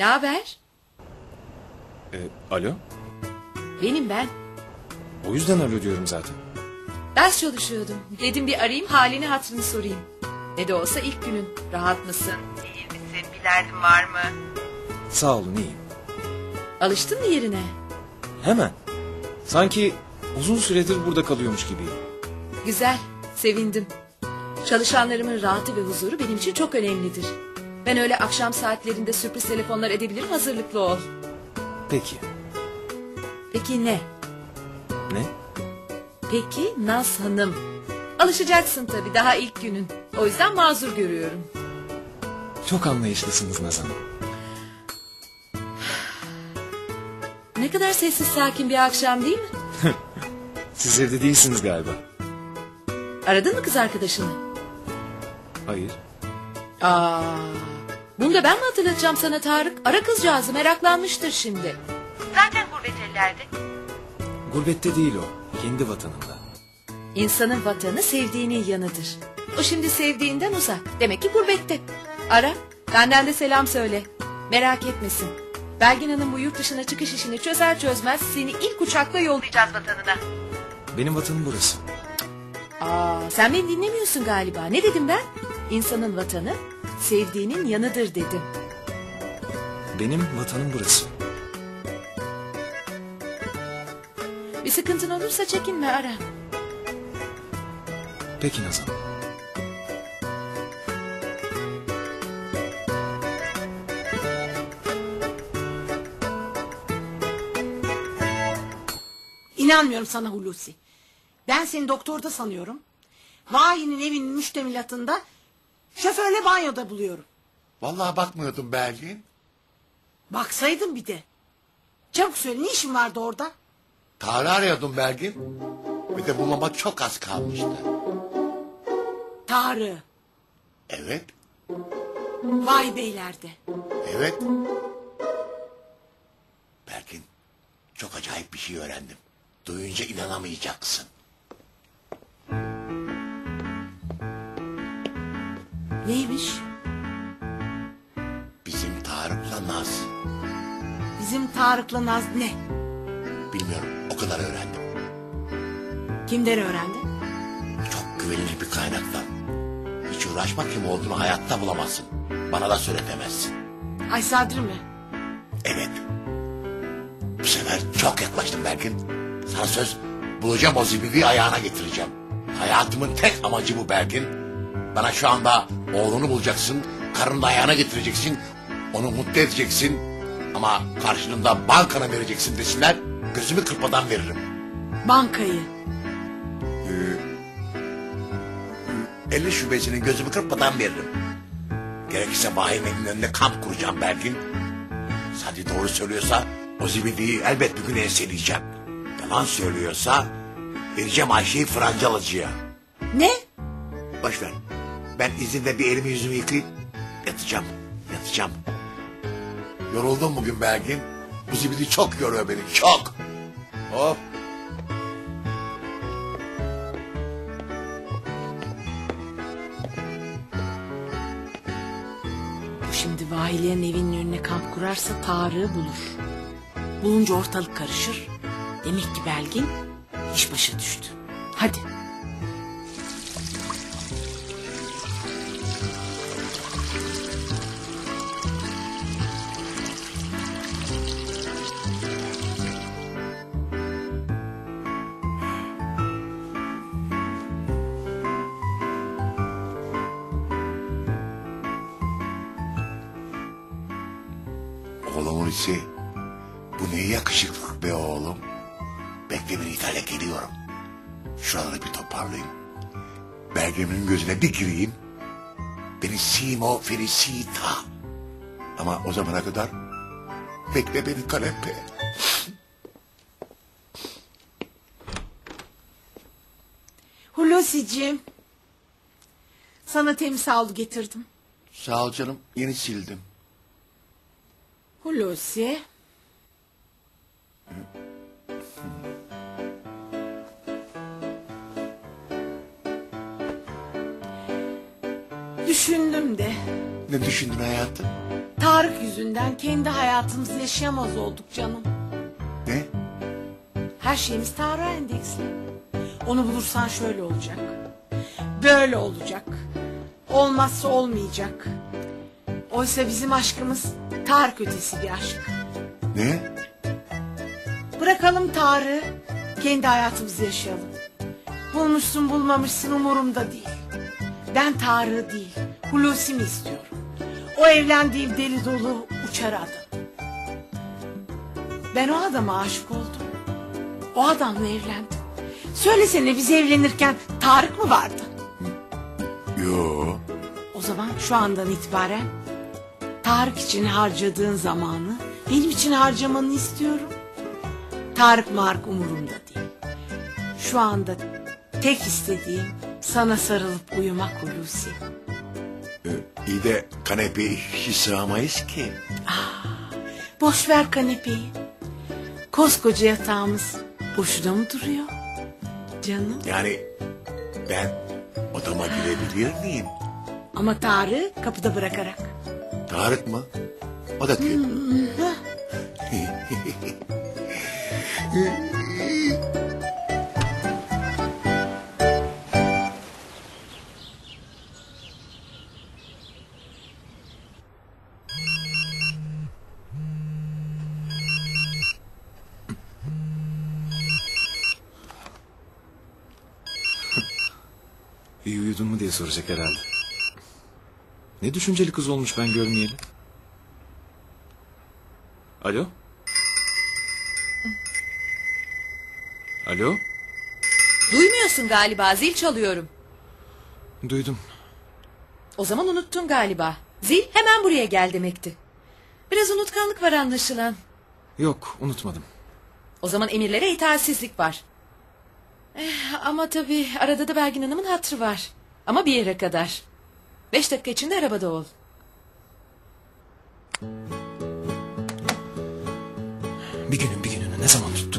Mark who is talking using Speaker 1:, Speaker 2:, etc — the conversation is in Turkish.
Speaker 1: Ne haber?
Speaker 2: E, alo?
Speaker 1: Benim ben.
Speaker 2: O yüzden alo diyorum zaten.
Speaker 1: Ders çalışıyordum. Dedim bir arayayım halini hatırını sorayım. Ne de olsa ilk günün. Rahat mısın? İyi misin? Bir derdin var mı?
Speaker 2: Sağ olun iyiyim.
Speaker 1: Alıştın mı yerine?
Speaker 2: Hemen. Sanki uzun süredir burada kalıyormuş gibiyim.
Speaker 1: Güzel. Sevindim. Çalışanlarımın rahatı ve huzuru benim için çok önemlidir. Ben öyle akşam saatlerinde sürpriz telefonlar edebilirim hazırlıklı ol.
Speaker 2: Peki.
Speaker 1: Peki ne?
Speaker 2: Ne?
Speaker 1: Peki Naz Hanım. Alışacaksın tabii daha ilk günün. O yüzden mazur görüyorum.
Speaker 2: Çok anlayışlısınız Nazan.
Speaker 1: Ne kadar sessiz sakin bir akşam değil mi?
Speaker 2: Siz evde değilsiniz galiba.
Speaker 1: Aradın mı kız arkadaşını?
Speaker 2: Hayır.
Speaker 1: Aa, bunu da ben mi hatırlatacağım sana Tarık? Ara kızcağızı meraklanmıştır şimdi. Zaten gurbet ellerde.
Speaker 2: Gurbette değil o. Kendi vatanında.
Speaker 1: İnsanın vatanı sevdiğinin yanıdır. O şimdi sevdiğinden uzak. Demek ki gurbette. Ara. Benden de selam söyle. Merak etmesin. Belgin Hanım bu yurt dışına çıkış işini çözer çözmez seni ilk uçakla yollayacağız vatanına.
Speaker 2: Benim vatanım burası.
Speaker 1: Aa, sen beni dinlemiyorsun galiba. Ne dedim ben? İnsanın vatanı sevdiğinin yanıdır dedim.
Speaker 2: Benim vatanım burası.
Speaker 1: Bir sıkıntın olursa çekinme ara.
Speaker 2: Peki Nazan.
Speaker 3: İnanmıyorum sana Hulusi. Ben seni doktorda sanıyorum. Vahi'nin evinin müştemilatında şoförle banyoda buluyorum.
Speaker 4: Vallahi bakmıyordum Belgin.
Speaker 3: Baksaydın bir de. Çabuk söyle ne işin vardı orada?
Speaker 4: Tarih arıyordum Belgin. Bir de bulmama çok az kalmıştı.
Speaker 3: Tarık.
Speaker 4: Evet,
Speaker 3: Vahi beylerde.
Speaker 4: evet. Belgin, çok acayip bir şey öğrendim. Duyunca inanamayacaksın.
Speaker 3: Neymiş?
Speaker 4: Bizim Tarık'la Naz.
Speaker 3: Bizim Tarık'la Naz ne?
Speaker 4: Bilmiyorum, o kadar öğrendim.
Speaker 3: Kimden öğrendin?
Speaker 4: Çok güvenilir bir kaynaktan. Hiç uğraşma kim olduğunu hayatta bulamazsın. Bana da söyletemezsin.
Speaker 3: Ay Sadri mi?
Speaker 4: Evet. Bu sefer çok yaklaştım Berkin. Sana söz bulacağım o zibibi ayağına getireceğim. Hayatımın tek amacı bu Berkin. Bana şu anda oğlunu bulacaksın. Karını ayağına getireceksin. Onu mutlu edeceksin. Ama karşılığında bankana vereceksin desinler. Gözümü kırpmadan veririm.
Speaker 3: Bankayı.
Speaker 4: 50 şubesinin gözümü kırpmadan veririm. Gerekirse Vahime'nin önüne kamp kuracağım Berkin. Sadi doğru söylüyorsa o zibidiyi elbet bir gün enseleyeceğim. Yalan söylüyorsa vereceğim Ayşe'yi Francalıcı'ya.
Speaker 3: Ne?
Speaker 4: Boş ver. Ben izinde bir elimi yüzümü yıkayıp yatacağım. Yatacağım. Yoruldum bugün Berkin. Bu zibidi çok yoruyor beni çok. Hop.
Speaker 3: Bu şimdi Vahilerin evinin önüne kamp kurarsa Tarık'ı bulur. Bulunca ortalık karışır. Demek ki Belgin iş başa düştü. Hadi.
Speaker 4: Oğlum Hulusi. Bu ne yakışıklık be oğlum. Bekle beni İtalya geliyorum. Şuraları bir toparlayayım. Belgemin gözüne bir gireyim. Beni simo felicita. Ama o zamana kadar bekle beni kanepe.
Speaker 3: Hulusi'cim. Sana temiz havlu getirdim.
Speaker 4: Sağ ol canım yeni sildim.
Speaker 3: Hulusi. Düşündüm de
Speaker 4: Ne düşündün hayatım?
Speaker 3: ta Tarık yüzünden kendi hayatımızı yaşayamaz olduk canım.
Speaker 4: Ne?
Speaker 3: Her şeyimiz Tarık'a endeksli. Onu bulursan şöyle olacak. Böyle olacak. Olmazsa olmayacak. Oysa bizim aşkımız Tarık ötesi bir aşk.
Speaker 4: Ne?
Speaker 3: Bırakalım Tarık'ı. Kendi hayatımızı yaşayalım. Bulmuşsun bulmamışsın umurumda değil. Ben Tarık'ı değil Hulusi'mi istiyorum. O evlendiğim deli dolu uçar adam. Ben o adama aşık oldum. O adamla evlendim. Söylesene biz evlenirken Tarık mı vardı?
Speaker 4: Yo.
Speaker 3: O zaman şu andan itibaren Tarık için harcadığın zamanı benim için harcamanı istiyorum. Tarık mark umurumda değil. Şu anda tek istediğim sana sarılıp uyumak Hulusi.
Speaker 4: Ee, iyi de kanepeye hiç sığamayız ki.
Speaker 3: Boş ver kanepeyi. Koskoca yatağımız boşuna mı duruyor? Canım.
Speaker 4: Yani ben odama girebilir miyim?
Speaker 3: Ama Tarık'ı kapıda bırakarak.
Speaker 4: Tarık mı? O da kim?
Speaker 2: İyi uyudun mu diye soracak herhalde. Ne düşünceli kız olmuş ben görmeyeli. Alo? Alo?
Speaker 1: Duymuyorsun galiba zil çalıyorum.
Speaker 2: Duydum.
Speaker 1: O zaman unuttun galiba. Zil hemen buraya gel demekti. Biraz unutkanlık var anlaşılan.
Speaker 2: Yok unutmadım.
Speaker 1: O zaman emirlere itaatsizlik var. Eh, ama tabii arada da Belgin Hanım'ın hatrı var. Ama bir yere kadar. Beş dakika içinde arabada ol.
Speaker 2: Bir günün bir gününü ne zaman tuttun?